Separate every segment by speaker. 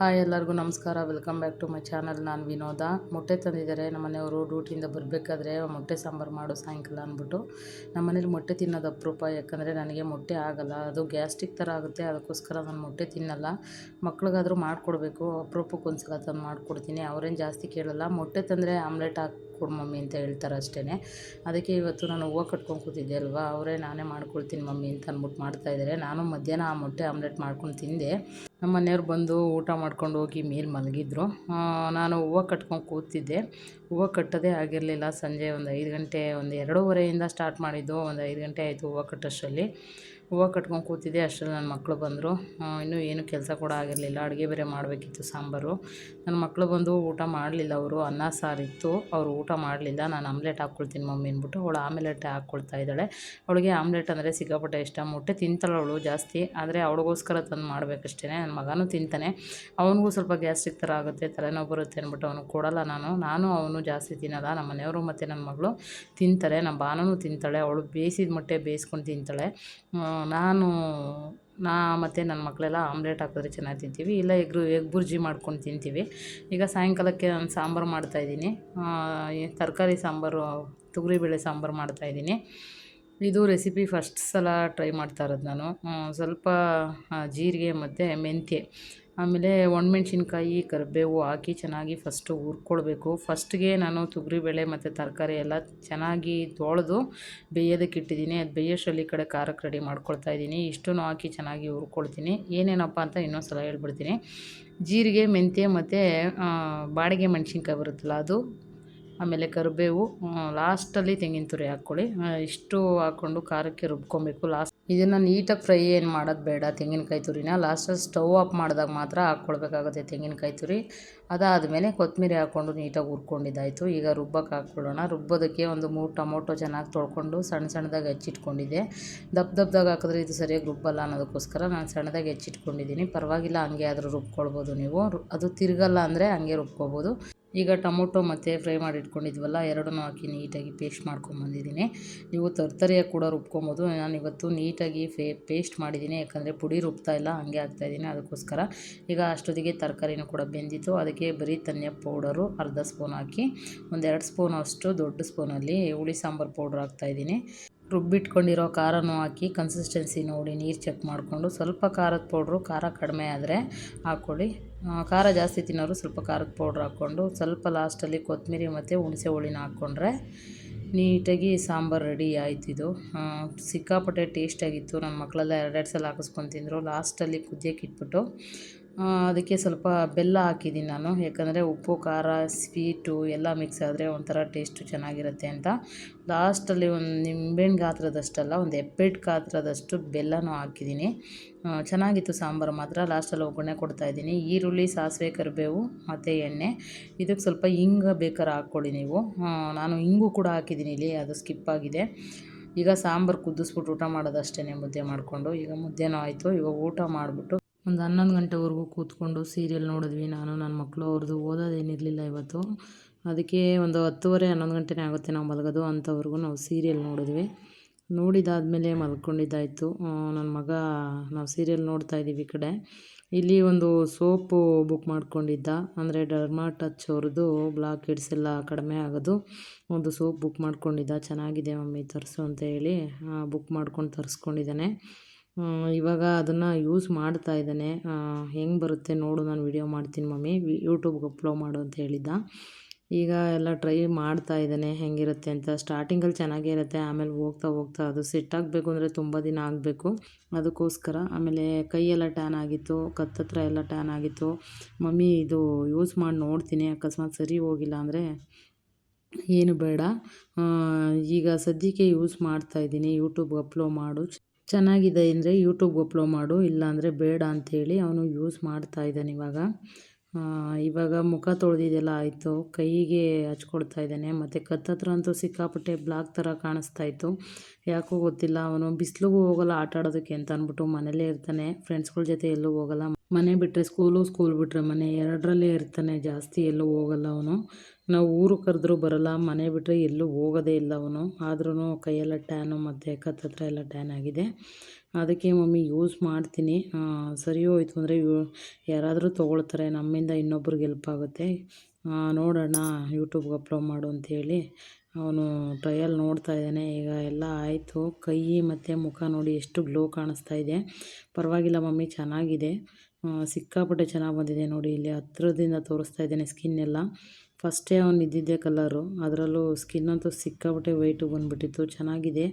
Speaker 1: Hi ಎಲ್ಲರಿಗೂ ನಮಸ್ಕಾರ. Welcome back to my channel ನಾನು ವಿನೋದ. ಮೊಟ್ಟೆ ತಂದಿದ್ದಾರೆ. ನಮ್ಮ ಮನೆಯವರು ಡ್ಯೂಟಿಯಿಂದ ಬರಬೇಕಾದ್ರೆ ಮೊಟ್ಟೆ ಸಾಂಬಾರು ಮಾಡೋ ಸಾಯಂಕಾಲ ಅಂದ್ಬಿಟ್ಟು ನಮ್ಮ ಮನೇಲಿ ಮೊಟ್ಟೆ ತಿನ್ನೋದು ಅಪರೂಪ. ಯಾಕಂದರೆ ನನಗೆ ಮೊಟ್ಟೆ ಆಗಲ್ಲ. ಅದು ಗ್ಯಾಸ್ಟ್ರಿಕ್ ಥರ ಆಗುತ್ತೆ. ಅದಕ್ಕೋಸ್ಕರ ನಾನು ಮೊಟ್ಟೆ ತಿನ್ನಲ್ಲ. ಮಕ್ಳಿಗಾದರೂ ಮಾಡಿಕೊಡ್ಬೇಕು. ಅಪರೂಪಕ್ಕೆ ಒಂದು ಸಲ ತಂದು ಮಾಡಿಕೊಡ್ತೀನಿ. ಅವರೇನು ಜಾಸ್ತಿ ಕೇಳಲ್ಲ. ಮೊಟ್ಟೆ ತಂದರೆ ಆಮ್ಲೆಟ್ ಹಾಕಿ ಕೊಡು ಮಮ್ಮಿ ಅಂತ ಹೇಳ್ತಾರೆ ಅಷ್ಟೇ ಅದಕ್ಕೆ ಇವತ್ತು ನಾನು ಹೂವು ಕಟ್ಕೊಂಡು ಕೂತಿದ್ದೆ ಅಲ್ವಾ? ಅವರೇ ನಾನೇ ಮಾಡ್ಕೊಳ್ತೀನಿ ಮಮ್ಮಿ ಅಂತ ಅಂದ್ಬಿಟ್ಟು ಮಾಡ್ತಾಯಿದ್ದಾರೆ ನಾನು ಮಧ್ಯಾಹ್ನ ಆ ಮೊಟ್ಟೆ ಆಮ್ಲೆಟ್ ಮಾಡ್ಕೊಂಡು ತಿಂದೆ. ನಮ್ಮ ಮನೆಯವ್ರು ಬಂದು ಊಟ ಮಾಡ್ಕೊಂಡು ಹೋಗಿ ಮೇಲೆ ಮಲಗಿದ್ರು. ನಾನು ಹೂವು ಕಟ್ಕೊಂಡು ಕೂತಿದ್ದೆ. ಹೂವು ಕಟ್ಟೋದೇ ಆಗಿರಲಿಲ್ಲ. ಸಂಜೆ ಒಂದು ಐದು ಗಂಟೆ, ಒಂದು ಎರಡೂವರೆಯಿಂದ ಸ್ಟಾರ್ಟ್ ಮಾಡಿದ್ದು. ಒಂದು ಐದು ಗಂಟೆ ಆಯಿತು ಹೂವು ಕಟ್ಟೋಷ್ಟರಲ್ಲಿ. ಹೂವು ಕಟ್ಕೊಂಡು ಕೂತಿದ್ದೆ, ಅಷ್ಟರಲ್ಲಿ ನನ್ನ ಮಕ್ಕಳು ಬಂದರು. ಇನ್ನೂ ಏನು ಕೆಲಸ ಕೂಡ ಆಗಿರಲಿಲ್ಲ. ಅಡುಗೆ ಬೇರೆ ಮಾಡಬೇಕಿತ್ತು, ಸಾಂಬಾರು. ನನ್ನ ಮಕ್ಕಳು ಬಂದು ಊಟ ಮಾಡಲಿಲ್ಲ ಅವರು. ಅನ್ನ ಸಾರಿತ್ತು ಅವರು ಊಟ ಮಾಡಲಿಲ್ಲ. ನಾನು ಆಮ್ಲೆಟ್ ಹಾಕ್ಕೊಳ್ತೀನಿ ಮಮ್ಮಿ ಅಂದ್ಬಿಟ್ಟು ಅವಳು ಆಮ್ಲೆಟ್ ಹಾಕ್ಕೊಳ್ತಾ ಇದ್ದಾಳೆ. ಅವಳಿಗೆ ಆಮ್ಲೆಟ್ ಅಂದರೆ ಸಿಕ್ಕಾಪಟ್ಟೆ ಇಷ್ಟ. ಮೊಟ್ಟೆ ತಿಂತಾಳೆ ಅವಳು ಜಾಸ್ತಿ. ಆದರೆ ಅವಳಿಗೋಸ್ಕರ ತಂದು ಮಾಡಬೇಕಷ್ಟೇ. ನನ್ನ ಮಗನೂ ತಿಂತಾನೆ. ಅವನಿಗೂ ಸ್ವಲ್ಪ ಗ್ಯಾಸ್ಟ್ರಿಕ್ ಥರ ಆಗುತ್ತೆ, ತಲೆನೋವು ಬರುತ್ತೆ ಅಂದ್ಬಿಟ್ಟು ಅವನು ಕೊಡಲ್ಲ ನಾನು. ನಾನು ಅವನು ಜಾಸ್ತಿ ತಿನ್ನಲ್ಲ. ನಮ್ಮ ಮನೆಯವರು ಮತ್ತು ನನ್ನ ಮಗಳು ತಿಂತಾರೆ. ನಮ್ಮ ಬಾನೂ ತಿಂತಾಳೆ. ಅವಳು ಬೇಯಿಸಿದ ಮೊಟ್ಟೆ ಬೇಯಿಸ್ಕೊಂಡು ತಿಂತಾಳೆ. ನಾನು, ನಾ ಮತ್ತು ನನ್ನ ಮಕ್ಕಳೆಲ್ಲ ಆಮ್ಲೆಟ್ ಹಾಕಿದ್ರೆ ಚೆನ್ನಾಗಿ ತಿಂತೀವಿ. ಇಲ್ಲ ಎಗ್ ಎಗ್ ಬುರ್ಜಿ ಮಾಡ್ಕೊಂಡು ತಿಂತೀವಿ. ಈಗ ಸಾಯಂಕಾಲಕ್ಕೆ ನಾನು ಸಾಂಬಾರು ಮಾಡ್ತಾಯಿದ್ದೀನಿ ತರಕಾರಿ ಸಾಂಬಾರು ತೊಗರಿಬೇಳೆ ಸಾಂಬಾರು ಮಾಡ್ತಾಯಿದ್ದೀನಿ ಇದು ರೆಸಿಪಿ ಫಸ್ಟ್ ಸಲ ಟ್ರೈ ಮಾಡ್ತಾ ಇರೋದು ನಾನು. ಸ್ವಲ್ಪ ಜೀರಿಗೆ ಮತ್ತು ಮೆಂತ್ಯ. ಆಮೇಲೆ ಒಣಮೆಣ್ಸಿನ್ಕಾಯಿ, ಕರಿಬೇವು ಹಾಕಿ ಚೆನ್ನಾಗಿ ಫಸ್ಟು ಹುರ್ಕೊಳ್ಬೇಕು. ಫಸ್ಟ್ಗೆ ನಾನು ತೊಗರಿಬೇಳೆ ಮತ್ತು ತರಕಾರಿ ಎಲ್ಲ ಚೆನ್ನಾಗಿ ತೊಳೆದು ಬೇಯೋದಕ್ಕೆ ಇಟ್ಟಿದ್ದೀನಿ. ಅದು ಬೇಯೋಷ್ಟರಲ್ಲಿ ಕಡೆ ಖಾರಕ್ಕೆ ರೆಡಿ ಮಾಡ್ಕೊಳ್ತಾ ಇದ್ದೀನಿ. ಇಷ್ಟೂ ಹಾಕಿ ಚೆನ್ನಾಗಿ ಹುರ್ಕೊಳ್ತೀನಿ. ಏನೇನಪ್ಪ ಅಂತ ಇನ್ನೊಂದು ಸಲ ಹೇಳ್ಬಿಡ್ತೀನಿ. ಜೀರಿಗೆ, ಮೆಂತ್ಯ ಮತ್ತು ಬಾಡಿಗೆ ಮೆಣಸಿನ್ಕಾಯಿ ಬರುತ್ತಲ್ಲ ಅದು. ಆಮೇಲೆ ಕರಿಬೇವು ಲಾಸ್ಟಲ್ಲಿ ತೆಂಗಿನ ತುರಿ ಹಾಕ್ಕೊಳ್ಳಿ. ಇಷ್ಟು ಹಾಕ್ಕೊಂಡು ಖಾರಕ್ಕೆ ರುಬ್ಕೊಬೇಕು. ಲಾಸ್ಟ್ ಇದನ್ನು ನೀಟಾಗಿ ಫ್ರೈ ಏನು ಮಾಡೋದು ಬೇಡ. ತೆಂಗಿನಕಾಯಿ ತುರಿನ ಲಾಸ್ಟಲ್ಲಿ ಸ್ಟವ್ ಆಫ್ ಮಾಡಿದಾಗ ಮಾತ್ರ ಹಾಕ್ಕೊಳ್ಬೇಕಾಗುತ್ತೆ ತೆಂಗಿನಕಾಯಿ ತುರಿ. ಅದಾದಮೇಲೆ ಕೊತ್ತಂಬರಿ ಹಾಕ್ಕೊಂಡು ನೀಟಾಗಿ ಹುರ್ಕೊಂಡಿದ್ದಾಯಿತು. ಈಗ ರುಬ್ಬಕ್ಕೆ ಹಾಕ್ಕೊಳ್ಳೋಣ. ರುಬ್ಬೋದಕ್ಕೆ ಒಂದು ಮೂರು ಟೊಮೊಟೊ ಚೆನ್ನಾಗಿ ತೊಳ್ಕೊಂಡು ಸಣ್ಣ ಸಣ್ಣದಾಗಿ ಹೆಚ್ಚಿಟ್ಕೊಂಡಿದ್ದೆ. ದಪ್ಪ ದಪ್ಪದಾಗ ಹಾಕಿದ್ರೆ ಇದು ಸರಿಯಾಗಿ ರುಬ್ಬಲ್ಲ ಅನ್ನೋದಕ್ಕೋಸ್ಕರ ನಾನು ಸಣ್ಣದಾಗಿ ಹೆಚ್ಚಿಟ್ಕೊಂಡಿದ್ದೀನಿ. ಪರವಾಗಿಲ್ಲ, ಹಂಗೆ ಆದರೂ ರುಬ್ಕೊಳ್ಬೋದು ನೀವು. ಅದು ತಿರುಗಲ್ಲ ಅಂದರೆ ಹಂಗೆ ರುಬ್ಕೊಬೋದು ಈಗ ಟೊಮೊಟೊ ಮತ್ತು ಫ್ರೈ ಮಾಡಿ ಇಟ್ಕೊಂಡಿದ್ವಲ್ಲ ಎರಡನ್ನೂ ಹಾಕಿ ನೀಟಾಗಿ ಪೇಸ್ಟ್ ಮಾಡ್ಕೊಂಬಂದಿದ್ದೀನಿ. ನೀವು ತರ್ತರಿಯಾಗಿ ಕೂಡ ರುಬ್ಕೊಬೋದು. ನಾನು ಇವತ್ತು ನೀಟಾಗಿ ಫೇ, ಪೇಸ್ಟ್ ಮಾಡಿದ್ದೀನಿ. ಯಾಕಂದರೆ ಪುಡಿ ರುಬ್ತಾ ಇಲ್ಲ, ಹಾಗೆ ಹಾಕ್ತಾಯಿದ್ದೀನಿ ಅದಕ್ಕೋಸ್ಕರ. ಈಗ ಅಷ್ಟೊತ್ತಿಗೆ ತರಕಾರಿನೂ ಕೂಡ ಬೆಂದಿತ್ತು. ಅದಕ್ಕೆ ಬರೀ ಧನಿಯಾ ಪೌಡರು ಅರ್ಧ ಸ್ಪೂನ್ ಹಾಕಿ, ಒಂದೆರಡು ಸ್ಪೂನ್ ಅಷ್ಟು ದೊಡ್ಡ ಸ್ಪೂನಲ್ಲಿ ಹುಳಿ ಸಾಂಬಾರು ಪೌಡ್ರ್ ಹಾಕ್ತಾಯಿದ್ದೀನಿ ರುಬ್ಬಿಟ್ಕೊಂಡಿರೋ ಖಾರನೂ ಹಾಕಿ ಕನ್ಸಿಸ್ಟೆನ್ಸಿ ನೋಡಿ ನೀರು ಚೆಕ್ ಮಾಡಿಕೊಂಡು, ಸ್ವಲ್ಪ ಖಾರದ ಪೌಡ್ರು ಖಾರ ಕಡಿಮೆ ಆದರೆ ಹಾಕ್ಕೊಳ್ಳಿ ಖಾರ ಜಾಸ್ತಿ ತಿನ್ನೋರು ಸ್ವಲ್ಪ ಖಾರದ ಪೌಡ್ರ್ ಹಾಕ್ಕೊಂಡು, ಸ್ವಲ್ಪ ಲಾಸ್ಟಲ್ಲಿ ಕೊತ್ತಂಬರಿ ಮತ್ತು ಹುಣಸೆ ಹುಳಿನ ಹಾಕ್ಕೊಂಡ್ರೆ ನೀಟಾಗಿ ಸಾಂಬಾರು ರೆಡಿ ಆಯ್ತು ಇದು. ಸಿಕ್ಕಾಪಟ್ಟೆ ಟೇಸ್ಟಾಗಿತ್ತು ನನ್ನ ಮಕ್ಕಳೆಲ್ಲ ಎರಡೆರಡು ಸಲ ಹಾಕಿಸ್ಕೊಂಡು ತಿಂದರು. ಲಾಸ್ಟಲ್ಲಿ ಕುದಿಯೋಕೆ ಇಟ್ಬಿಟ್ಟು ಅದಕ್ಕೆ ಸ್ವಲ್ಪ ಬೆಲ್ಲ ಹಾಕಿದ್ದೀನಿ ನಾನು. ಯಾಕಂದರೆ ಉಪ್ಪು, ಖಾರ, ಸ್ವೀಟು ಎಲ್ಲ ಮಿಕ್ಸ್ ಆದರೆ ಒಂಥರ ಟೇಸ್ಟು ಚೆನ್ನಾಗಿರುತ್ತೆ ಅಂತ. ಲಾಸ್ಟಲ್ಲಿ ಒಂದು ನಿಂಬೆಹಣ್ಣು ಗಾತ್ರದಷ್ಟಲ್ಲ, ಒಂದು ಹೆಪ್ಪೆಟ್ಟು ಗಾತ್ರದಷ್ಟು ಬೆಲ್ಲನೂ ಹಾಕಿದ್ದೀನಿ. ಚೆನ್ನಾಗಿತ್ತು ಸಾಂಬಾರು ಮಾತ್ರ. ಲಾಸ್ಟಲ್ಲಿ ಒಗ್ಗರಣೆ ಕೊಡ್ತಾಯಿದ್ದೀನಿ ಈರುಳ್ಳಿ, ಸಾಸಿವೆ, ಕರಿಬೇವು, ಮತ್ತು ಎಣ್ಣೆ. ಇದಕ್ಕೆ ಸ್ವಲ್ಪ ಹಿಂಗ ಬೇಕಾದ್ರೆ ಹಾಕ್ಕೊಳ್ಳಿ ನೀವು. ನಾನು ಹಿಂಗು ಕೂಡ ಹಾಕಿದ್ದೀನಿ ಇಲ್ಲಿ, ಅದು ಸ್ಕಿಪ್ ಆಗಿದೆ. ಈಗ ಸಾಂಬಾರು ಕುದಿಸ್ಬಿಟ್ಟು ಊಟ ಮಾಡೋದಷ್ಟೇ ಮುದ್ದೆ ಮಾಡಿಕೊಂಡು. ಈಗ ಮುದ್ದೆನೂ ಆಯಿತು. ಇವಾಗ ಊಟ ಮಾಡಿಬಿಟ್ಟು ಒಂದು ಹನ್ನೊಂದು ಗಂಟೆವರೆಗೂ ಕೂತ್ಕೊಂಡು ಸೀರಿಯಲ್ ನೋಡಿದ್ವಿ. ನಾನು, ನನ್ನ ಮಕ್ಕಳು ಅವ್ರದ್ದು ಓದೋದೇನಿರಲಿಲ್ಲ ಇವತ್ತು. ಅದಕ್ಕೆ ಒಂದು ಹತ್ತುವರೆ, ಹನ್ನೊಂದು ಗಂಟೆನೇ ಆಗುತ್ತೆ ನಾವು ಮಲಗೋದು ಅಂಥವ್ರಿಗೂ ನಾವು ಸೀರಿಯಲ್ ನೋಡಿದ್ವಿ. ನೋಡಿದಾದಮೇಲೆ ಮಲ್ಕೊಂಡಿದ್ದಾಯಿತು. ನನ್ನ ಮಗ, ನಾವು ಸೀರಿಯಲ್ ನೋಡ್ತಾ ಇದ್ದೀವಿ ಈ ಕಡೆ. ಇಲ್ಲಿ ಒಂದು ಸೋಪು ಬುಕ್ ಮಾಡ್ಕೊಂಡಿದ್ದ. ಅಂದರೆ ಡರ್ಮಾ ಟಚ್ ಅವ್ರದ್ದು ಬ್ಲಾಕ್ ಹೆಡ್ಸ್ ಎಲ್ಲ ಕಡಿಮೆ ಆಗೋದು. ಒಂದು ಸೋಪ್ ಬುಕ್ ಮಾಡ್ಕೊಂಡಿದ್ದ. ಚೆನ್ನಾಗಿದೆ ಮಮ್ಮಿ, ತರಿಸು ಅಂತ ಹೇಳಿ ಬುಕ್ ಮಾಡ್ಕೊಂಡು ತರಿಸ್ಕೊಂಡಿದ್ದಾನೆ. ಇವಾಗ ಅದನ್ನು ಯೂಸ್ ಮಾಡ್ತಾ ಇದ್ದಾನೆ. ಹೆಂಗೆ ಬರುತ್ತೆ ನೋಡು, ನಾನು ವಿಡಿಯೋ ಮಾಡ್ತೀನಿ ಮಮ್ಮಿ. ಯೂಟ್ಯೂಬ್ಗೆ ಅಪ್ಲೋಡ್ ಮಾಡು ಅಂತ ಹೇಳಿದ್ದ. ಈಗ ಎಲ್ಲ ಟ್ರೈ ಮಾಡ್ತಾ ಇದ್ದಾನೆ, ಹೆಂಗಿರುತ್ತೆ ಅಂತ. ಸ್ಟಾರ್ಟಿಂಗಲ್ಲಿ ಚೆನ್ನಾಗೇ ಇರುತ್ತೆ, ಆಮೇಲೆ ಹೋಗ್ತಾ ಹೋಗ್ತಾ ಅದು ಸೆಟ್ ಆಗಬೇಕು ಅಂದರೆ ತುಂಬ ದಿನ ಆಗಬೇಕು. ಅದಕ್ಕೋಸ್ಕರ ಆಮೇಲೆ ಕೈಯೆಲ್ಲ ಟ್ಯಾನ್ ಆಗಿತ್ತು, ಕತ್ತತ್ರ ಎಲ್ಲ ಟ್ಯಾನ್ ಆಗಿತ್ತು. ಮಮ್ಮಿ ಇದು ಯೂಸ್ ಮಾಡಿ ನೋಡ್ತೀನಿ, ಅಕಸ್ಮಾತ್ ಸರಿ ಹೋಗಿಲ್ಲ ಅಂದರೆ ಏನು ಬೇಡ. ಈಗ ಸದ್ಯಕ್ಕೆ ಯೂಸ್ ಮಾಡ್ತಾ ಇದ್ದೀನಿ ಯೂಟ್ಯೂಬ್ಗೆ ಅಪ್ಲೋಡ್ ಮಾಡು. ಚೆನ್ನಾಗಿದೆ ಅಂದರೆ ಯೂಟ್ಯೂಬ್ಗೆ ಅಪ್ಲೋ ಮಾಡು ಇಲ್ಲಾಂದರೆ ಬೇಡ ಅಂಥೇಳಿ ಅವನು ಯೂಸ್ ಮಾಡ್ತಾ ಇದ್ದಾನೆ ಇವಾಗ. ಇವಾಗ ಮುಖ ತೊಳೆದಿದ್ದೆಲ್ಲ ಆಯಿತು. ಕೈಗೆ ಹಚ್ಕೊಡ್ತಾ ಇದ್ದಾನೆ. ಮತ್ತು ಕತ್ತತ್ರ ಅಂತೂ ಸಿಕ್ಕಾಪಟ್ಟೆ ಬ್ಲಾಕ್ ಥರ ಕಾಣಿಸ್ತಾ ಇತ್ತು. ಯಾಕೋ ಗೊತ್ತಿಲ್ಲ. ಅವನು ಬಿಸಿಲಿಗೂ ಹೋಗಲ್ಲ ಆಟ ಆಡೋದಕ್ಕೆ ಅಂತ ಅಂದ್ಬಿಟ್ಟು ಮನೇಲೇ ಇರ್ತಾನೆ. ಫ್ರೆಂಡ್ಸ್ಗಳ ಜೊತೆ ಎಲ್ಲೂ ಹೋಗಲ್ಲ. ಮನೆ ಬಿಟ್ಟರೆ ಸ್ಕೂಲು, ಸ್ಕೂಲ್ ಬಿಟ್ಟರೆ ಮನೆ. ಎರಡರಲ್ಲೇ ಇರ್ತಾನೆ. ಜಾಸ್ತಿ ಎಲ್ಲೂ ಹೋಗಲ್ಲ ಅವನು. ನಾವು ಊರು ಕರೆದ್ರೂ ಬರಲ್ಲ. ಮನೆ ಬಿಟ್ಟರೆ ಎಲ್ಲೂ ಹೋಗೋದೇ ಇಲ್ಲ ಅವನು. ಆದ್ರೂ ಕೈಯೆಲ್ಲ ಟ್ಯಾನು, ಮತ್ತು ಕತ್ತತ್ರ ಎಲ್ಲ ಟ್ಯಾನ್ ಆಗಿದೆ. ಅದಕ್ಕೆ ಮಮ್ಮಿ ಯೂಸ್ ಮಾಡ್ತೀನಿ. ಸರಿ ಹೋಯ್ತು ಅಂದರೆ ಯಾರಾದರೂ ತೊಗೊಳ್ತಾರೆ, ನಮ್ಮಿಂದ ಇನ್ನೊಬ್ರಿಗೆ ಹೆಲ್ಪ್ ಆಗುತ್ತೆ. ನೋಡೋಣ, ಯೂಟ್ಯೂಬ್ಗೆ ಅಪ್ಲೋಡ್ ಮಾಡು ಅಂಥೇಳಿ ಅವನು ಟ್ರಯಲ್ ನೋಡ್ತಾ ಇದ್ದಾನೆ. ಈಗ ಎಲ್ಲ ಆಯಿತು. ಕೈ ಮತ್ತು ಮುಖ ನೋಡಿ ಎಷ್ಟು ಗ್ಲೋ ಕಾಣಿಸ್ತಾ ಇದೆ. ಪರವಾಗಿಲ್ಲ ಮಮ್ಮಿ, ಚೆನ್ನಾಗಿದೆ. ಸಿಕ್ಕಾಪಟ್ಟೆ ಚೆನ್ನಾಗಿ ಬಂದಿದೆ ನೋಡಿ. ಇಲ್ಲಿ ಹತ್ರದಿಂದ ತೋರಿಸ್ತಾ ಇದ್ದಾನೆ ಸ್ಕಿನ್ ಎಲ್ಲ. ಫಸ್ಟೇ ಅವ್ನು ಇದ್ದಿದ್ದೆ ಕಲರು ಅದರಲ್ಲೂ ಸ್ಕಿನ್ ಅಂತೂ ಸಿಕ್ಕಾಬಿಟ್ಟೆ ವೈಟು ಬಂದುಬಿಟ್ಟಿತ್ತು. ಚೆನ್ನಾಗಿದೆ.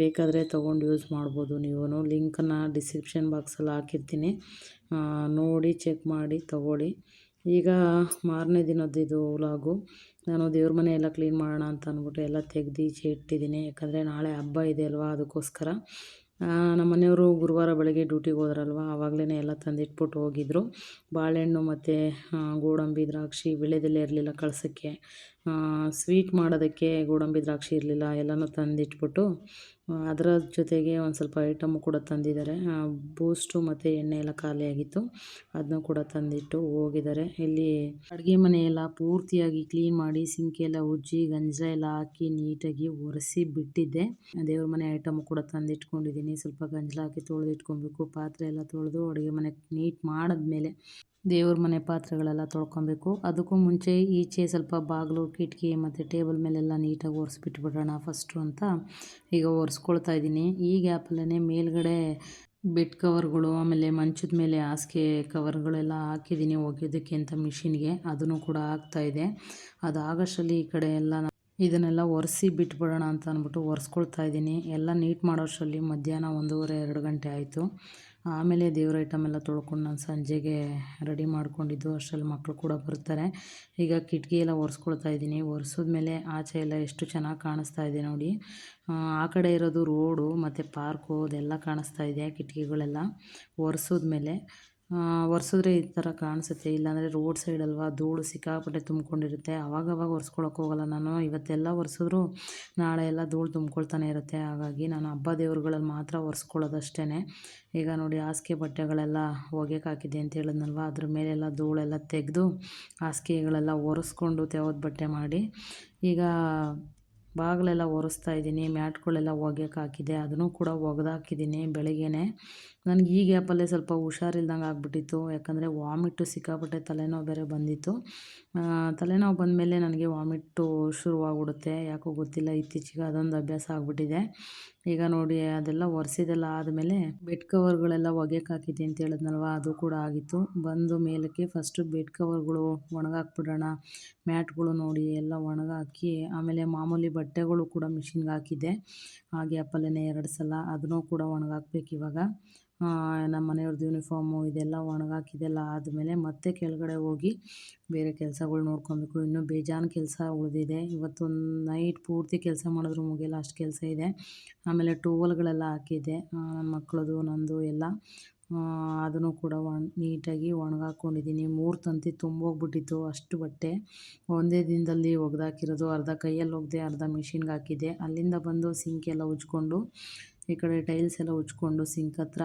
Speaker 1: ಬೇಕಾದರೆ ತೊಗೊಂಡು ಯೂಸ್ ಮಾಡ್ಬೋದು ನೀವು. ಲಿಂಕನ್ನು ಡಿಸ್ಕ್ರಿಪ್ಷನ್ ಬಾಕ್ಸಲ್ಲಿ ಹಾಕಿರ್ತೀನಿ. ನೋಡಿ ಚೆಕ್ ಮಾಡಿ, ತಗೊಳ್ಳಿ. ಈಗ ಮಾರನೇ ದಿನದ್ದು ಇದು ನಾನು ದೇವ್ರ ಮನೆ ಎಲ್ಲ ಕ್ಲೀನ್ ಮಾಡೋಣ ಅಂತ ಅಂದ್ಬಿಟ್ಟು ಎಲ್ಲ ತೆಗ್ದು ಈಚೆ ಇಟ್ಟಿದ್ದೀನಿ. ಯಾಕಂದರೆ ನಾಳೆ ಹಬ್ಬ ಇದೆ ಅಲ್ವಾ ಅದಕ್ಕೋಸ್ಕರ. ನಮ್ಮ ಮನೆಯವರು ಗುರುವಾರ ಬೆಳಗ್ಗೆ ಡ್ಯೂಟಿಗೆ ಹೋದ್ರಲ್ವ? ಆವಾಗಲೇ ಎಲ್ಲ ತಂದಿಟ್ಬಿಟ್ಟು ಹೋಗಿದ್ರು. ಬಾಳೆಹಣ್ಣು ಮತ್ತು ಗೋಡಂಬಿ, ದ್ರಾಕ್ಷಿ ವಿಳ್ಯದೆಲೆ ಇರಲಿಲ್ಲ ಕಳ್ಸೋಕ್ಕೆ. ಸ್ವೀಟ್ ಮಾಡೋದಕ್ಕೆ ಗೋಡಂಬಿ ದ್ರಾಕ್ಷಿ ಇರಲಿಲ್ಲ, ಎಲ್ಲನೂ ತಂದಿಟ್ಬಿಟ್ಟು ಅದರ ಜೊತೆಗೆ ಒಂದು ಸ್ವಲ್ಪ ಐಟಮು ಕೂಡ ತಂದಿದ್ದಾರೆ. ಬೂಸ್ಟು ಮತ್ತು ಎಣ್ಣೆ ಎಲ್ಲ ಖಾಲಿಯಾಗಿತ್ತು ಅದನ್ನು ಕೂಡ ತಂದಿಟ್ಟು ಹೋಗಿದ್ದಾರೆ. ಇಲ್ಲಿ ಅಡುಗೆ ಮನೆಯೆಲ್ಲ ಪೂರ್ತಿಯಾಗಿ ಕ್ಲೀನ್ ಮಾಡಿ ಸಿಂಕ್ ಎಲ್ಲ ಉಜ್ಜಿ, ಗಂಜ ಎಲ್ಲ ಹಾಕಿ ನೀಟಾಗಿ ಒರೆಸಿ ಬಿಟ್ಟಿದ್ದೆ. ದೇವ್ರ ಮನೆ ಐಟಮು ಕೂಡ ತಂದಿಟ್ಕೊಂಡಿದ್ದೀನಿ. ಸ್ವಲ್ಪ ಗಂಜಲ ಹಾಕಿ ತೊಳೆದಿಟ್ಕೊಬೇಕು, ಪಾತ್ರೆ ಎಲ್ಲ ತೊಳೆದು ಅಡುಗೆ ಮನೆ ನೀಟ್ ಮಾಡಿದ್ಮೇಲೆ. ದೇವ್ರ ಮನೆ ಪಾತ್ರೆಗಳೆಲ್ಲ ತೊಳ್ಕೊಬೇಕು. ಅದಕ್ಕೂ ಮುಂಚೆ ಈಚೆ ಸ್ವಲ್ಪ ಬಾಗಿಲು, ಕಿಟಕಿ ಮತ್ತು ಟೇಬಲ್ ಮೇಲೆಲ್ಲ ನೀಟಾಗಿ ಒರೆಸ್ಬಿಟ್ಬಿಡೋಣ ಫಸ್ಟು ಅಂತ ಈಗ ಒರೆಸ್ಕೊಳ್ತಾ ಇದ್ದೀನಿ. ಈ ಗ್ಯಾಪಲ್ಲೇ ಮೇಲ್ಗಡೆ ಬೆಡ್ ಕವರ್ಗಳು ಆಮೇಲೆ ಮಂಚದ ಮೇಲೆ ಹಾಸಿಗೆ ಕವರ್ಗಳೆಲ್ಲ ಹಾಕಿದ್ದೀನಿ ಒಗೆಯೋದಕ್ಕೆ ಅಂತ ಮಿಷಿನ್ಗೆ ಅದನ್ನು ಕೂಡ ಆಗ್ತಾ ಇದೆ. ಅದಾಗಷ್ಟರಲ್ಲಿ ಈ ಕಡೆ ಎಲ್ಲ ಇದನ್ನೆಲ್ಲ ಒರೆಸಿ ಬಿಟ್ಬಿಡೋಣ ಅಂತ ಅಂದ್ಬಿಟ್ಟು ಒರೆಸ್ಕೊಳ್ತಾ ಇದ್ದೀನಿ. ಎಲ್ಲ ನೀಟ್ ಮಾಡೋಷ್ಟರಲ್ಲಿ ಮಧ್ಯಾಹ್ನ ಒಂದೂವರೆ, ಎರಡು ಗಂಟೆ ಆಯಿತು. ಆಮೇಲೆ ದೇವ್ರ ಐಟಮ್ ಎಲ್ಲ ತೊಳ್ಕೊಂಡು ನಾನು ಸಂಜೆಗೆ ರೆಡಿ ಮಾಡ್ಕೊಂಡಿದ್ದು ಅಷ್ಟರಲ್ಲಿ ಮಕ್ಕಳು ಕೂಡ ಬರ್ತಾರೆ. ಈಗ ಕಿಟಕಿ ಎಲ್ಲ ಒರೆಸ್ಕೊಳ್ತಾ ಇದ್ದೀನಿ. ಒರೆಸಿದ್ಮೇಲೆ ಆಚೆ ಎಲ್ಲ ಎಷ್ಟು ಚೆನ್ನಾಗಿ ಕಾಣಿಸ್ತಾ ಇದೆ ನೋಡಿ. ಆ, ಕಡೆ ಇರೋದು ರೋಡು ಮತ್ತು ಪಾರ್ಕು ಅದೆಲ್ಲ ಕಾಣಿಸ್ತಾ ಇದೆ ಕಿಟಕಿಗಳೆಲ್ಲ. ಒರೆಸಿದ್ಮೇಲೆ ಒರೆಸಿದ್ರೆ ಈ ಥರ ಕಾಣಿಸುತ್ತೆ. ಇಲ್ಲಾಂದರೆ ರೋಡ್ ಸೈಡ್ ಅಲ್ವಾ ಧೂಳು ಸಿಕ್ಕಾಪಟ್ಟೆ ತುಂಬ್ಕೊಂಡಿರುತ್ತೆ. ಅವಾಗವಾಗ ಒರೆಸ್ಕೊಳಕ್ಕೆ ಹೋಗಲ್ಲ ನಾನು. ಇವತ್ತೆಲ್ಲ ಒರೆಸಿದ್ರು ನಾಳೆ ಎಲ್ಲ ಧೂಳು ತುಂಬ್ಕೊಳ್ತಾನೆ ಇರುತ್ತೆ. ಹಾಗಾಗಿ ನಾನು ಹಬ್ಬ ದೇವ್ರುಗಳಲ್ಲಿ ಮಾತ್ರ ಒರೆಸ್ಕೊಳ್ಳೋದಷ್ಟೇ ಈಗ ನೋಡಿ ಹಾಸಿಗೆ ಬಟ್ಟೆಗಳೆಲ್ಲ ಒಗೆಗೆ ಹಾಕಿದ್ದೆ ಅಂತ ಹೇಳಿದ್ನಲ್ವ? ಅದ್ರ ಮೇಲೆಲ್ಲ ಧೂಳೆಲ್ಲ ತೆಗೆದು ಹಾಸಿಗೆಗಳೆಲ್ಲ ಒರೆಸ್ಕೊಂಡು ತೆವದ ಬಟ್ಟೆ ಮಾಡಿ ಈಗ ಬಾಗಿಲೆಲ್ಲ ಒರೆಸ್ತಾ ಇದ್ದೀನಿ, ಮ್ಯಾಟ್ಗಳೆಲ್ಲ ಒಗೆಯಕ್ಕೆ ಹಾಕಿದೆ ಅದನ್ನು ಕೂಡ ಒಗೆದಾಕಿದ್ದೀನಿ ಬೆಳಗ್ಗೆನೆ. ನನಗೆ ಈ ಗ್ಯಾಪಲ್ಲೇ ಸ್ವಲ್ಪ ಹುಷಾರಿಲ್ದಂಗೆ ಆಗಿಬಿಟ್ಟಿತ್ತು, ಯಾಕಂದರೆ ವಾಮಿಟ್ಟು ಸಿಕ್ಕಾಪಟ್ಟೆ ತಲೆನೋವು ಬೇರೆ ಬಂದಿತ್ತು. ತಲೆನೋವು ಬಂದಮೇಲೆ ನನಗೆ ವಾಮಿಟ್ಟು ಶುರುವಾಗ್ಬಿಡುತ್ತೆ, ಯಾಕೋ ಗೊತ್ತಿಲ್ಲ, ಇತ್ತೀಚೆಗೆ ಅದೊಂದು ಅಭ್ಯಾಸ ಆಗಿಬಿಟ್ಟಿದೆ. ಈಗ ನೋಡಿ, ಅದೆಲ್ಲ ಒರೆಸಿದೆಲ್ಲ ಆದಮೇಲೆ ಬೆಡ್ ಕವರ್ಗಳೆಲ್ಲ ಒಗೆಯಕ್ಕೆ ಹಾಕಿದ್ದೆ ಅಂತ ಹೇಳಿದ್ನಲ್ವ, ಅದು ಕೂಡ ಆಗಿತ್ತು. ಬಂದು ಮೇಲಕ್ಕೆ ಫಸ್ಟು ಬೆಡ್ ಕವರ್ಗಳು ಒಣಗಾಕ್ಬಿಡೋಣ, ಮ್ಯಾಟ್ಗಳು ನೋಡಿ ಎಲ್ಲ ಒಣಗಾಕಿ, ಆಮೇಲೆ ಮಾಮೂಲಿ ಬಟ್ಟೆಗಳು ಕೂಡ ಮಿಷಿನ್ಗೆ ಹಾಕಿದ್ದೆ. ಹಾಗೆ ಅಪ್ಪಲನೇ ಎರಡು ಸಲ ಅದನ್ನೂ ಕೂಡ ಒಣಗಾಕ್ಬೇಕು ಇವಾಗ. ನಮ್ಮ ಮನೆಯವ್ರದ್ದು ಯೂನಿಫಾರ್ಮು ಇದೆಲ್ಲ ಒಣಗಾಕಿದೆಲ್ಲ ಆದಮೇಲೆ ಮತ್ತೆ ಕೆಳಗಡೆ ಹೋಗಿ ಬೇರೆ ಕೆಲಸಗಳು ನೋಡ್ಕೊಬೇಕು. ಇನ್ನೂ ಬೇಜಾನು ಕೆಲಸ ಉಳಿದಿದೆ. ಇವತ್ತೊಂದು ನೈಟ್ ಪೂರ್ತಿ ಕೆಲಸ ಮಾಡಿದ್ರು ಮುಗಿಯಲ್ಲ, ಅಷ್ಟು ಕೆಲಸ ಇದೆ. ಆಮೇಲೆ ಟೂವಲ್ಗಳೆಲ್ಲ ಹಾಕಿದ್ದೆ. ನನ್ನ ಮಕ್ಕಳದು ನಂದು ಎಲ್ಲ. ಅದನ್ನು ಕೂಡ ಒಣ, ನೀಟಾಗಿ ಒಣಗಾಕೊಂಡಿದ್ದೀನಿ. ಮೂರು ತಂತಿ ತುಂಬೋಗ್ಬಿಟ್ಟಿತ್ತು, ಅಷ್ಟು ಬಟ್ಟೆ. ಒಂದೇ ದಿನದಲ್ಲಿ ಒಗೆದಾಕಿರೋದು. ಅರ್ಧ ಕೈಯಲ್ಲಿ ಒಗೆದೆ ಅರ್ಧ ಮಿಷಿನ್ಗೆ ಹಾಕಿದ್ದೆ. ಅಲ್ಲಿಂದ ಬಂದು ಸಿಂಕ್ ಎಲ್ಲ ಉಜ್ಕೊಂಡು, ಈ ಕಡೆ ಟೈಲ್ಸ್ ಎಲ್ಲ ಉಜ್ಕೊಂಡು ಸಿಂಕ್ ಹತ್ರ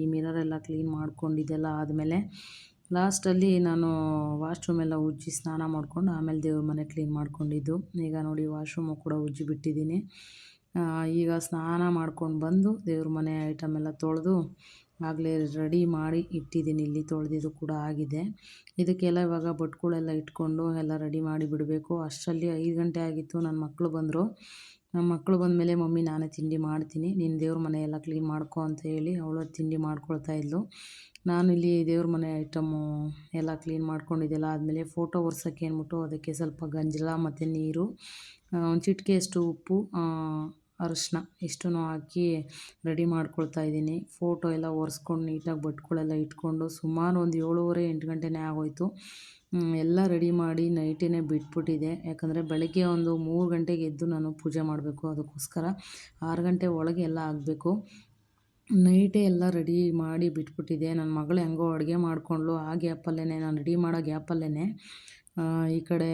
Speaker 1: ಈ ಮಿರರ್ ಎಲ್ಲ ಕ್ಲೀನ್ ಮಾಡ್ಕೊಂಡಿದ್ದೆಲ್ಲ ಆದಮೇಲೆ ಲಾಸ್ಟಲ್ಲಿ ನಾನು ವಾಶ್ರೂಮ್ ಎಲ್ಲ ಉಜ್ಜಿ ಸ್ನಾನ ಮಾಡ್ಕೊಂಡು ಆಮೇಲೆ ದೇವ್ರ ಮನೆ ಕ್ಲೀನ್ ಮಾಡ್ಕೊಂಡಿದ್ದು. ಈಗ ನೋಡಿ ವಾಶ್ರೂಮು ಕೂಡ ಉಜ್ಜಿ ಬಿಟ್ಟಿದ್ದೀನಿ. ಈಗ ಸ್ನಾನ ಮಾಡ್ಕೊಂಡು ಬಂದು ದೇವ್ರ ಮನೆ ಐಟಮ್ ಎಲ್ಲ ತೊಳೆದು ಆಗಲೇ ರೆಡಿ ಮಾಡಿ ಇಟ್ಟಿದ್ದೀನಿ, ಇಲ್ಲಿ ತೊಳೆದಿದ್ದು ಕೂಡ ಆಗಿದೆ. ಇದಕ್ಕೆಲ್ಲ ಇವಾಗ ಬಟ್ಗಳೆಲ್ಲ ಇಟ್ಕೊಂಡು ಎಲ್ಲ ರೆಡಿ ಮಾಡಿ ಬಿಡಬೇಕು. ಅಷ್ಟರಲ್ಲಿ ಐದು ಗಂಟೆ ಆಗಿತ್ತು, ನನ್ನ ಮಕ್ಕಳು ಬಂದರು. ನಮ್ಮ ಮಕ್ಕಳು ಬಂದಮೇಲೆ ಮಮ್ಮಿ, ನಾನೇ ತಿಂಡಿ ಮಾಡ್ತೀನಿ. ನೀನು ದೇವ್ರ ಮನೆ ಎಲ್ಲ ಕ್ಲೀನ್ ಮಾಡ್ಕೊ ಅಂತ ಹೇಳಿ ಅವಳು ತಿಂಡಿ ಮಾಡ್ಕೊಳ್ತಾ ಇದ್ಲು. ನಾನು ಇಲ್ಲಿ ದೇವ್ರ ಮನೆ ಐಟಮು ಎಲ್ಲ ಕ್ಲೀನ್ ಮಾಡ್ಕೊಂಡಿದ್ದೆಲ್ಲ ಆದಮೇಲೆ ಫೋಟೋ ಒರ್ಸೋಕ್ಕೆ ಅಂದ್ಬಿಟ್ಟು ಅದಕ್ಕೆ ಸ್ವಲ್ಪ ಗಂಜಲ ಮತ್ತು ನೀರು ಒಂದು ಚಿಟಿಕೆಯಷ್ಟು ಉಪ್ಪು ಆ, ಅರಿಶಿನ ಇಷ್ಟನ್ನು ಹಾಕಿ ರೆಡಿ ಮಾಡ್ಕೊಳ್ತಾ ಇದ್ದೀನಿ. ಫೋಟೋ ಎಲ್ಲ ಒರೆಸ್ಕೊಂಡು ನೀಟಾಗಿ ಬಟ್ಗಳೆಲ್ಲ ಇಟ್ಕೊಂಡು ಸುಮಾರು ಒಂದು ಏಳುವರೆ ಎಂಟು ಗಂಟೆನೇ ಆಗೋಯ್ತು. ಎಲ್ಲ ರೆಡಿ ಮಾಡಿ ನೈಟೇ ಬಿಟ್ಬಿಟ್ಟಿದೆ. ಯಾಕಂದರೆ ಬೆಳಗ್ಗೆ ಒಂದು ಮೂರು ಗಂಟೆಗೆ ಎದ್ದು ನಾನು ಪೂಜೆ ಮಾಡಬೇಕು ಅದಕ್ಕೋಸ್ಕರ. ಆರು ಗಂಟೆ ಒಳಗೆ ಎಲ್ಲ ಆಗಬೇಕು. ನೈಟೇ ಎಲ್ಲ ರೆಡಿ ಮಾಡಿ ಬಿಟ್ಬಿಟ್ಟಿದೆ. ನನ್ನ ಮಗಳು ಹೆಂಗೋ ಅಡುಗೆ ಮಾಡಿಕೊಂಡ್ಲು ಆ ಗ್ಯಾಪಲ್ಲೇ ನಾನು ರೆಡಿ ಮಾಡೋ ಗ್ಯಾಪಲ್ಲೇ ಈ ಕಡೆ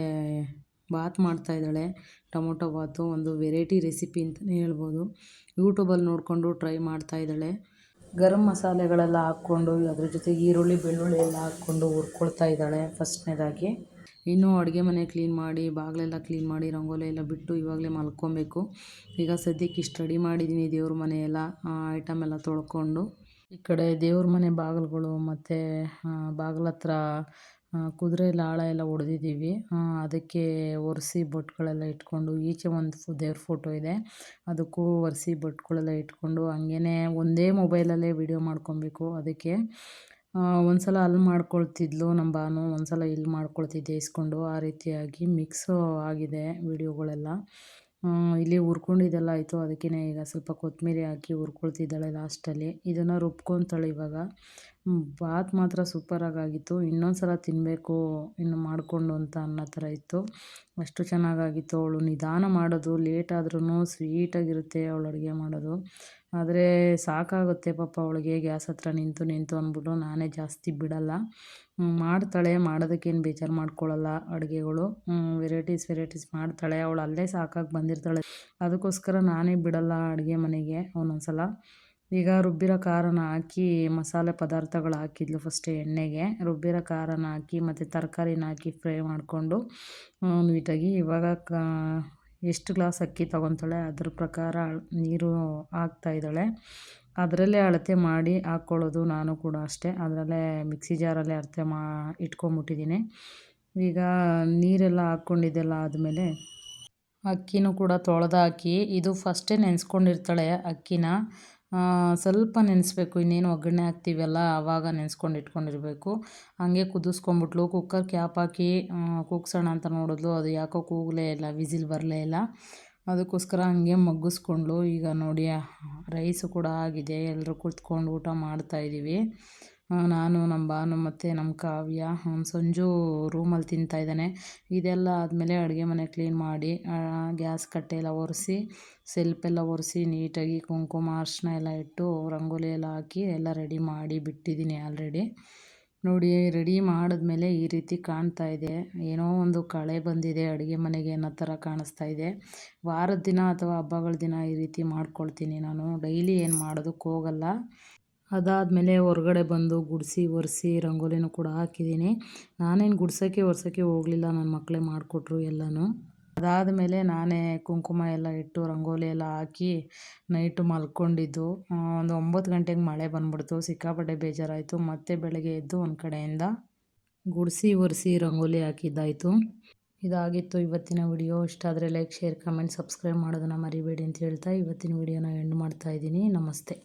Speaker 1: ಬಾತ್ ಮಾಡ್ತಾಯಿದ್ದಾಳೆ ಟೊಮೊಟೊ ಬಾತು ಒಂದು ವೆರೈಟಿ ರೆಸಿಪಿ ಅಂತಲೇ ಹೇಳ್ಬೋದು. ಯೂಟ್ಯೂಬಲ್ಲಿ ನೋಡಿಕೊಂಡು ಟ್ರೈ ಮಾಡ್ತಾ ಇದ್ದಾಳೆ. ಗರಂ ಮಸಾಲೆಗಳೆಲ್ಲ ಹಾಕ್ಕೊಂಡು, ಅದ್ರ ಜೊತೆಗೆ ಈರುಳ್ಳಿ, ಬೆಳ್ಳುಳ್ಳಿ ಎಲ್ಲ ಹಾಕ್ಕೊಂಡು ಹುರ್ಕೊಳ್ತಾ ಇದ್ದಾಳೆ ಫಸ್ಟ್ನೇದಾಗಿ. ಇನ್ನೂ ಅಡುಗೆ ಮನೆ ಕ್ಲೀನ್ ಮಾಡಿ, ಬಾಗಿಲೆಲ್ಲ ಕ್ಲೀನ್ ಮಾಡಿ, ರಂಗೋಲಿ ಎಲ್ಲ ಬಿಟ್ಟು ಇವಾಗಲೇ ಮಲ್ಕೊಬೇಕು. ಈಗ ಸದ್ಯಕ್ಕೆ ಇಷ್ಟು ರೆಡಿ ಮಾಡಿದ್ದೀನಿ ದೇವ್ರ ಮನೆ ಎಲ್ಲ ಐಟಮ್ ಎಲ್ಲ ತೊಳ್ಕೊಂಡು. ಈ ಕಡೆ ದೇವ್ರ ಮನೆ ಬಾಗಿಲುಗಳು ಮತ್ತು ಬಾಗಿಲ ಹತ್ರ ಕುದುರೆ ಲಾಳ ಎಲ್ಲ ಹೊಡೆದಿದ್ದೀವಿ ಅದಕ್ಕೆ ಒರೆಸಿ ಬೊಟ್ಟುಗಳೆಲ್ಲ ಇಟ್ಕೊಂಡು, ಈಚೆ ಒಂದು ದೇವ್ರ ಫೋಟೋ ಇದೆ. ಅದಕ್ಕೂ ಒರೆಸಿ ಬೊಟ್ಟುಗಳೆಲ್ಲ ಇಟ್ಕೊಂಡು ಹಂಗೇ ಒಂದೇ ಮೊಬೈಲಲ್ಲೇ ವೀಡಿಯೋ ಮಾಡ್ಕೊಬೇಕು ಅದಕ್ಕೆ. ಒಂದು ಸಲ ಅಲ್ಲಿ ಮಾಡ್ಕೊಳ್ತಿದ್ಲು ನಮ್ಮ ಬಾನು ಒಂದು ಸಲ ಇಲ್ಲಿ ಮಾಡ್ಕೊಳ್ತಿದ್ದೆ ಇಸ್ಕೊಂಡು. ಆ ರೀತಿಯಾಗಿ ಮಿಕ್ಸು ಆಗಿದೆ ವೀಡಿಯೋಗಳೆಲ್ಲ. ಇಲ್ಲಿ ಹುರ್ಕೊಂಡಿದ್ದೆಲ್ಲ ಆಯಿತು. ಅದಕ್ಕೇ ಈಗ ಸ್ವಲ್ಪ ಕೊತ್ತಂಬರಿ ಹಾಕಿ ಹುರ್ಕೊಳ್ತಿದ್ದಾಳೆ ಲಾಸ್ಟಲ್ಲಿ ಇದನ್ನು ರುಬ್ಕೊತಾಳೆ ಇವಾಗ. ಬಾತ್ ಮಾತ್ರ ಸೂಪರಾಗಾಗಿತ್ತು ಇನ್ನೊಂದು ಸಲ ತಿನ್ನಬೇಕು ಇನ್ನು ಮಾಡಿಕೊಂಡು ಅಂತ ಅನ್ನೋ ಥರ ಇತ್ತು. ಅಷ್ಟು ಚೆನ್ನಾಗಾಗಿತ್ತು ಅವಳು. ನಿಧಾನ ಮಾಡೋದು ಲೇಟ್ ಆದ್ರೂ ಸ್ವೀಟಾಗಿರುತ್ತೆ ಅವಳು ಅಡುಗೆ ಮಾಡೋದು. ಆದರೆ ಸಾಕಾಗುತ್ತೆ ಪಾಪ ಅವಳಿಗೆ, ಗ್ಯಾಸ್ ಹತ್ರ ನಿಂತು ನಿಂತು ಅಂದ್ಬಿಟ್ಟು ನಾನೇ ಜಾಸ್ತಿ ಬಿಡಲ್ಲ. ಮಾಡ್ತಾಳೆ, ಮಾಡೋದಕ್ಕೇನು ಬೇಜಾರು ಮಾಡ್ಕೊಳ್ಳಲ್ಲ ಅಡುಗೆಗಳು. ವೆರೈಟೀಸ್ ವೆರೈಟೀಸ್ ಮಾಡ್ತಾಳೆ. ಅವಳು ಅಲ್ಲೇ ಸಾಕಾಗಿ ಬಂದಿರ್ತಾಳೆ. ಅದಕ್ಕೋಸ್ಕರ ನಾನೇ ಬಿಡಲ್ಲ ಅಡುಗೆ ಮನೆಗೆ ಒಂದೊಂದು ಸಲ ಈಗ ರುಬ್ಬಿರೋ ಖಾರನ ಹಾಕಿ ಮಸಾಲೆ ಪದಾರ್ಥಗಳು ಹಾಕಿದ್ಲು ಫಸ್ಟ್ ಎಣ್ಣೆಗೆ. ರುಬ್ಬಿರೋ ಖಾರನ ಹಾಕಿ ಮತ್ತು ತರಕಾರಿನ ಹಾಕಿ ಫ್ರೈ ಮಾಡಿಕೊಂಡು ನೀಟಾಗಿ ಇವಾಗ ಕ, ಎಷ್ಟು ಗ್ಲಾಸ್ ಅಕ್ಕಿ ತೊಗೊತಾಳೆ ಅದ್ರ ಪ್ರಕಾರ ನೀರು ಹಾಕ್ತಾಯಿದ್ದಾಳೆ ಅದರಲ್ಲೇ ಅಳತೆ ಮಾಡಿ ಹಾಕ್ಕೊಳ್ಳೋದು ನಾನು ಕೂಡ ಅಷ್ಟೇ. ಅದರಲ್ಲೇ ಮಿಕ್ಸಿ ಜಾರಲ್ಲೇ ಅಳತೆ ಮಾ ಇಟ್ಕೊಂಬಿಟ್ಟಿದ್ದೀನಿ ಈಗ ನೀರೆಲ್ಲ ಹಾಕ್ಕೊಂಡಿದ್ದೆಲ್ಲ ಆದಮೇಲೆ ಅಕ್ಕಿನೂ ಕೂಡ ತೊಳೆದಾಕಿ ಇದು ಫಸ್ಟೇ ನೆನೆಸ್ಕೊಂಡಿರ್ತಾಳೆ ಅಕ್ಕಿನ. ಸ್ವಲ್ಪ ನೆನೆಸ್ಬೇಕು. ಇನ್ನೇನು ಒಗ್ಗರಣೆ ಹಾಕ್ತೀವಲ್ಲ ಆವಾಗ ನೆನೆಸ್ಕೊಂಡು ಇಟ್ಕೊಂಡಿರಬೇಕು. ಹಾಗೆ ಕುದಿಸ್ಕೊಂಬಿಟ್ಲು. ಕುಕ್ಕರ್ ಕ್ಯಾಪ್ ಹಾಕಿ ಕೂಗ್ಸೋಣ ಅಂತ ನೋಡಿದ್ಲು. ಅದು ಯಾಕೋ ಕೂಗಲೇ ಇಲ್ಲ, ವಿಸಿಲ್ ಬರಲೇ ಇಲ್ಲ. ಅದಕ್ಕೋಸ್ಕರ ಹಂಗೆ ಮಗ್ಗಿಸ್ಕೊಂಡ್ಲು. ಈಗ ನೋಡಿ ರೈಸು ಕೂಡ ಆಗಿದೆ. ಎಲ್ಲರೂ ಕುತ್ಕೊಂಡು ಊಟ ಮಾಡ್ತಾಯಿದ್ದೀವಿ ನಾನು, ನಮ್ಮ ಭಾನು ಮತ್ತು ನಮ್ಮ ಕಾವ್ಯ ಸಂಜು ರೂಮಲ್ಲಿ ತಿಂತಾಯಿದ್ದಾನೆ ಇದೆಲ್ಲ ಆದಮೇಲೆ ಅಡುಗೆ ಮನೆ ಕ್ಲೀನ್ ಮಾಡಿ ಗ್ಯಾಸ್ ಕಟ್ಟೆ ಎಲ್ಲ ಒರೆಸಿ ಸೆಲ್ಪೆಲ್ಲ ಒರೆಸಿ ನೀಟಾಗಿ ಕುಂಕುಮ ಅರ್ಶಿನ ಎಲ್ಲ ಇಟ್ಟು ರಂಗೋಲಿ ಎಲ್ಲ ಹಾಕಿ ಎಲ್ಲ ರೆಡಿ ಮಾಡಿ ಬಿಟ್ಟಿದ್ದೀನಿ ಆಲ್ರೆಡಿ ನೋಡಿ ರೆಡಿ ಮಾಡಿದ್ಮೇಲೆ ಈ ರೀತಿ ಕಾಣ್ತಾ ಇದೆ. ಏನೋ ಒಂದು ಕಳೆ ಬಂದಿದೆ, ಅಡುಗೆ ಮನೆಗೆ ಅನ್ನೋ ಥರ ಕಾಣಿಸ್ತಾ ಇದೆ. ವಾರದ ದಿನ ಅಥವಾ ಹಬ್ಬಗಳ ದಿನ ಈ ರೀತಿ ಮಾಡ್ಕೊಳ್ತೀನಿ ನಾನು. ಡೈಲಿ ಏನು ಮಾಡೋದಕ್ಕೆ ಹೋಗಲ್ಲ. ಅದಾದಮೇಲೆ ಹೊರಗಡೆ ಬಂದು ಗುಡಿಸಿ, ಒರೆಸಿ ರಂಗೋಲಿನೂ ಕೂಡ ಹಾಕಿದ್ದೀನಿ. ನಾನೇನು ಗುಡ್ಸೋಕ್ಕೆ, ಒರೆಸೋಕ್ಕೆ ಹೋಗಲಿಲ್ಲ. ನನ್ನ ಮಕ್ಕಳೇ ಮಾಡಿಕೊಟ್ರು ಎಲ್ಲನೂ. ಅದಾದಮೇಲೆ ನಾನೇ ಕುಂಕುಮ ಎಲ್ಲ ಇಟ್ಟು ರಂಗೋಲಿ ಎಲ್ಲ ಹಾಕಿ ನೈಟು ಮಲ್ಕೊಂಡಿದ್ದು. ಒಂದು ಒಂಬತ್ತು ಗಂಟೆಗೆ ಮಳೆ ಬಂದ್ಬಿಡ್ತು. ಸಿಕ್ಕಾಪಟ್ಟೆ ಬೇಜಾರಾಯಿತು. ಮತ್ತೆ ಬೆಳಗ್ಗೆ ಎದ್ದು ಒಂದು ಕಡೆಯಿಂದ ಗುಡಿಸಿ ಒರೆಸಿ ರಂಗೋಲಿ ಹಾಕಿದ್ದಾಯಿತು. ಇದಾಗಿತ್ತು ಇವತ್ತಿನ ವಿಡಿಯೋ. ಇಷ್ಟ ಆದರೆ ಲೈಕ್ ಶೇರ್ ಕಮೆಂಟ್ ಸಬ್ಸ್ಕ್ರೈಬ್ ಮಾಡೋದನ್ನು ಮರಿಬೇಡಿ ಅಂತ ಹೇಳ್ತಾ ಇವತ್ತಿನ ವಿಡಿಯೋನ ಎಂಡ್ ಮಾಡ್ತಾಯಿದ್ದೀನಿ ನಮಸ್ತೆ.